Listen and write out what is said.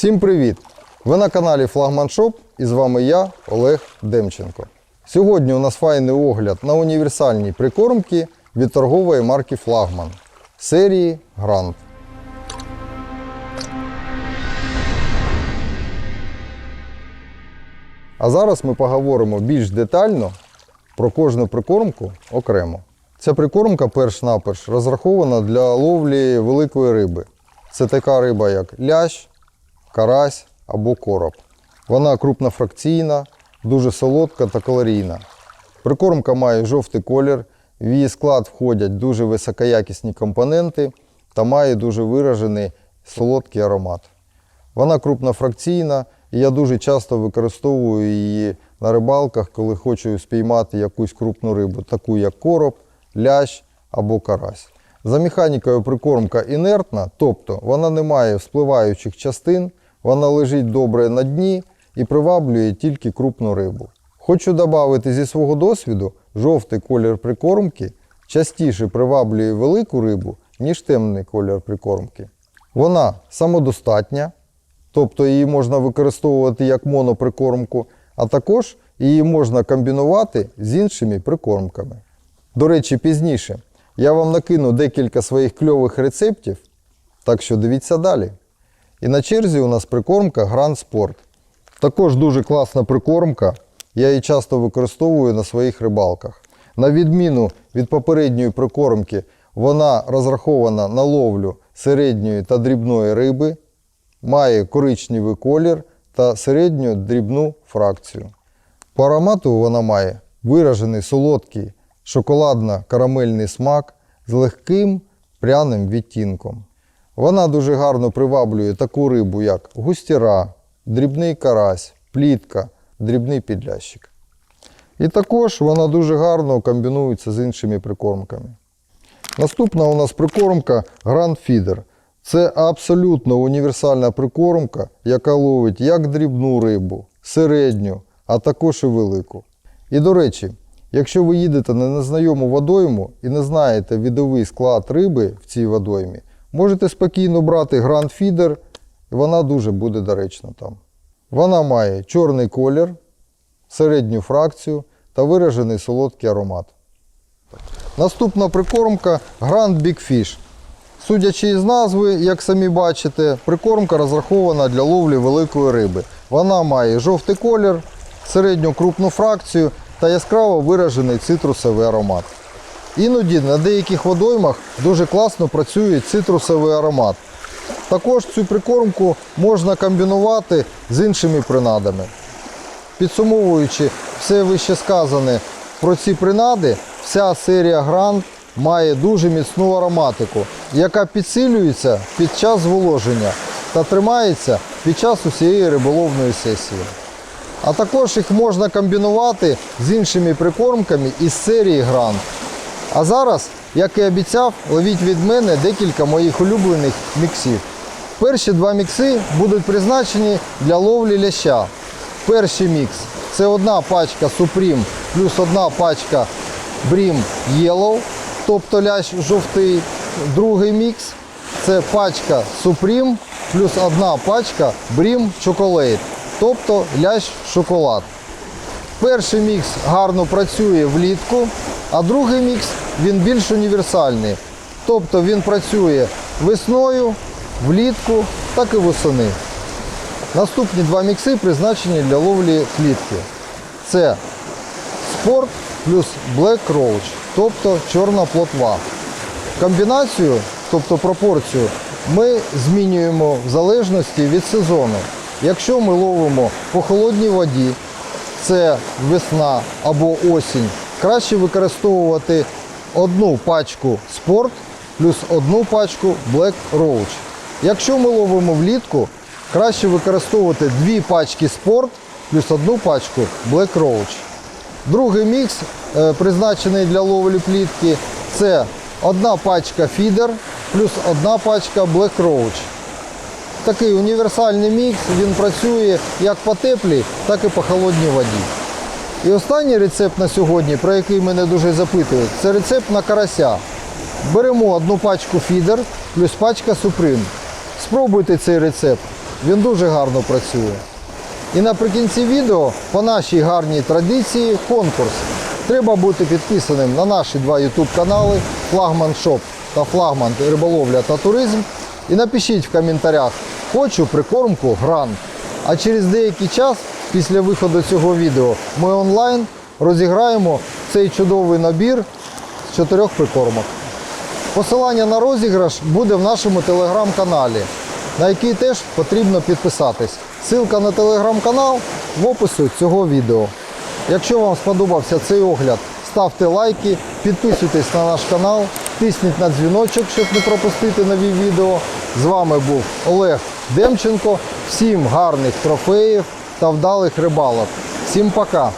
Всім привіт! Ви на каналі Флагман Шоп і з вами я, Олег Демченко. Сьогодні у нас файний огляд на універсальні прикормки від торгової марки Флагман серії Грант. А зараз ми поговоримо більш детально про кожну прикормку окремо. Ця прикормка перш-наперш розрахована для ловлі великої риби. Це така риба, як лящ, карась або короб. Вона крупнофракційна, дуже солодка та калорійна. Прикормка має жовтий колір, в її склад входять дуже високоякісні компоненти та має дуже виражений солодкий аромат. Вона крупнофракційна, і я дуже часто використовую її на рибалках, коли хочу спіймати якусь крупну рибу, таку як короб, лящ або карась. За механікою прикормка інертна, тобто вона не має вспливаючих частин, вона лежить добре на дні і приваблює тільки крупну рибу. Хочу додати зі свого досвіду, жовтий колір прикормки частіше приваблює велику рибу, ніж темний колір прикормки. Вона самодостатня, тобто її можна використовувати як моноприкормку, а також її можна комбінувати з іншими прикормками. До речі, пізніше я вам накину декілька своїх кльових рецептів, так що дивіться далі. І на черзі у нас прикормка Grand Sport. Також дуже класна прикормка, я її часто використовую на своїх рибалках. На відміну від попередньої прикормки, вона розрахована на ловлю середньої та дрібної риби, має коричневий колір та середню дрібну фракцію. По аромату вона має виражений солодкий шоколадно-карамельний смак з легким пряним відтінком. Вона дуже гарно приваблює таку рибу, як густіра, дрібний карась, плітка, дрібний підлящик. І також вона дуже гарно комбінується з іншими прикормками. Наступна у нас прикормка Grand Feeder. Це абсолютно універсальна прикормка, яка ловить як дрібну рибу, середню, а також і велику. І до речі, якщо ви їдете на незнайому водойму і не знаєте відовий склад риби в цій водоймі, можете спокійно брати Grand Feeder, вона дуже буде доречна там. Вона має чорний колір, середню фракцію та виражений солодкий аромат. Наступна прикормка Grand Big Fish. Судячи із назви, як самі бачите, прикормка розрахована для ловлі великої риби. Вона має жовтий колір, середню крупну фракцію та яскраво виражений цитрусовий аромат. Іноді на деяких водоймах дуже класно працює цитрусовий аромат. Також цю прикормку можна комбінувати з іншими принадами. Підсумовуючи все вище сказане про ці принади, вся серія Grand має дуже міцну ароматику, яка підсилюється під час зволоження та тримається під час усієї риболовної сесії. А також їх можна комбінувати з іншими прикормками із серії Grand. А зараз, як і обіцяв, ловіть від мене декілька моїх улюблених міксів. Перші два мікси будуть призначені для ловлі ляща. Перший мікс це одна пачка Supreme плюс одна пачка Brim Yellow, тобто лящ жовтий. Другий мікс це пачка Supreme плюс одна пачка Brim Chocolate, тобто лящ шоколад. Перший мікс гарно працює влітку, а другий мікс він більш універсальний. Тобто він працює весною, влітку, так і восени. Наступні два мікси призначені для ловлі клітки. Це спорт плюс Black Roach, тобто чорна плотва. Комбінацію, тобто пропорцію, ми змінюємо в залежності від сезону. Якщо ми ловимо по холодній воді, це весна або осінь, краще використовувати одну пачку спорт плюс одну пачку Black Roach. Якщо ми ловимо влітку, краще використовувати дві пачки спорт плюс одну пачку Black Roach. Другий мікс, е, призначений для ловлі плітки, це одна пачка фідер плюс одна пачка Black Roach. Такий універсальний мікс, він працює як по теплій, так і по холодній воді. І останній рецепт на сьогодні, про який мене дуже запитують, це рецепт на карася. Беремо одну пачку фідер плюс пачка суприм. Спробуйте цей рецепт. він дуже гарно працює. І наприкінці відео по нашій гарній традиції конкурс. Треба бути підписаним на наші два YouTube канали Флагман Шоп та Флагман Риболовля та Туризм. І напишіть в коментарях Хочу прикормку грант. А через деякий час, після виходу цього відео, ми онлайн розіграємо цей чудовий набір з чотирьох прикормок. Посилання на розіграш буде в нашому телеграм-каналі, на який теж потрібно підписатись. Ссылка на телеграм-канал в описі цього відео. Якщо вам сподобався цей огляд, ставте лайки, підписуйтесь на наш канал, тисніть на дзвіночок, щоб не пропустити нові відео. З вами був Олег Демченко. Всім гарних трофеїв та вдалих рибалок. Всім пока!